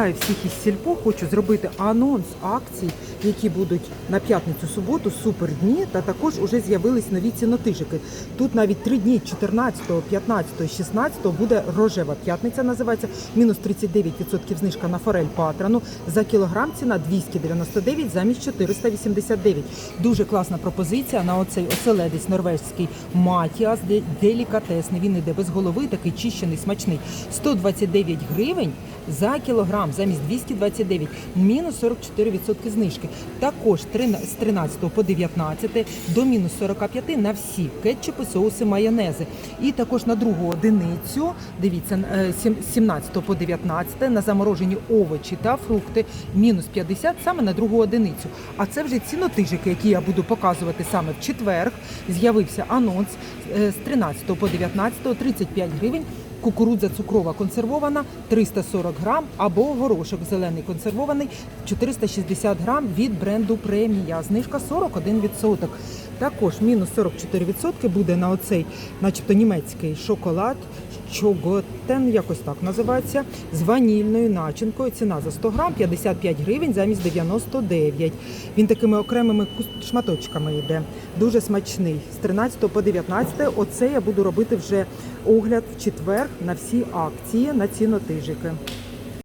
Вітаю всіх із сільпо. Хочу зробити анонс акцій, які будуть на п'ятницю суботу, супер дні. Та також уже з'явились нові цінотижики. Тут навіть три дні 14, 15, 16 буде рожева п'ятниця. Називається мінус 39% знижка на форель патрану. За кілограм ціна 299 замість 489. Дуже класна пропозиція на оцей оселедець норвезький Матіас, делікатесний. Він іде без голови, такий чищений, смачний. 129 гривень за кілограм, замість 229, мінус 44% знижки. Також з 13 по 19 до мінус 45 на всі кетчупи, соуси, майонези. І також на другу одиницю, дивіться, е, сім- з 17 по 19 на заморожені овочі та фрукти, мінус 50 саме на другу одиницю. А це вже цінотижики, які я буду показувати саме в четвер. З'явився анонс е, з 13 по 19 35 гривень. Кукурудза цукрова консервована 340 грам або горошок зелений консервований 460 грам від бренду премія. Знижка 41%. Також мінус 44% буде на оцей, начебто німецький шоколад. Чоготен, якось так називається, з ванільною начинкою. Ціна за 100 грам 55 гривень замість 99. Він такими окремими шматочками йде. Дуже смачний. З 13 по 19 оце я буду робити вже огляд в четвер на всі акції на цінотижики.